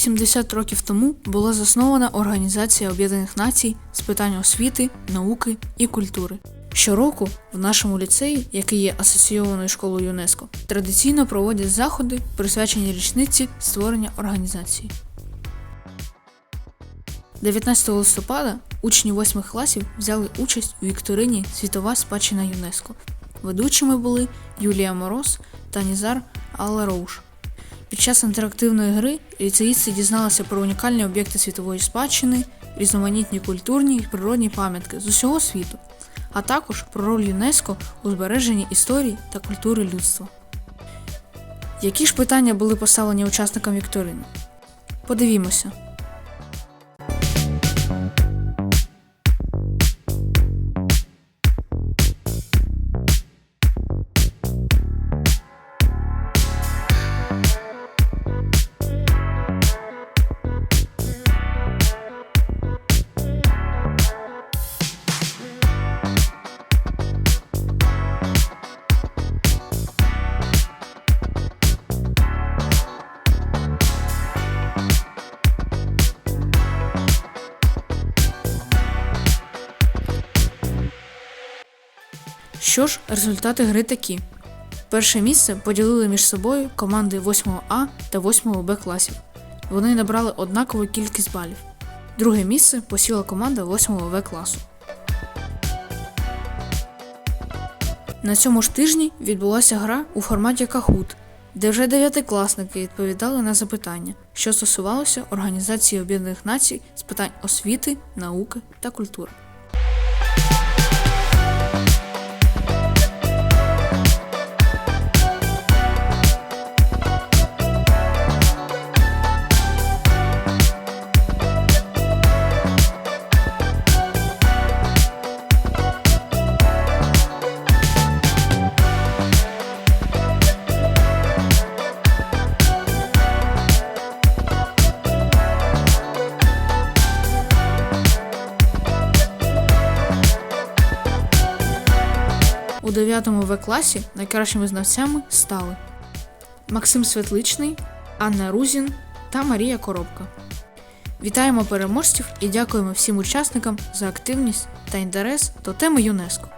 80 років тому була заснована Організація Об'єднаних Націй з питань освіти, науки і культури. Щороку в нашому ліцеї, який є асоційованою школою ЮНЕСКО, традиційно проводять заходи, присвячені річниці створення організації. 19 листопада учні 8 класів взяли участь у вікторині Світова спадщина ЮНЕСКО. Ведучими були Юлія Мороз та Нізар Алла Роуш. Під час інтерактивної гри ліцеїсти дізналися про унікальні об'єкти світової спадщини, різноманітні культурні і природні пам'ятки з усього світу, а також про роль ЮНЕСКО у збереженні історії та культури людства. Які ж питання були поставлені учасникам вікторини? Подивімося. Що ж, результати гри такі. Перше місце поділили між собою команди 8 А та 8 Б класів. Вони набрали однакову кількість балів. Друге місце посіла команда 8 В класу. На цьому ж тижні відбулася гра у форматі Kahoot, де вже дев'ятикласники відповідали на запитання, що стосувалося Організації Об'єднаних Націй з питань освіти, науки та культури. У 9 В класі найкращими знавцями стали Максим Светличний, Анна Рузін та Марія Коробка. Вітаємо переможців і дякуємо всім учасникам за активність та інтерес до теми ЮНЕСКО.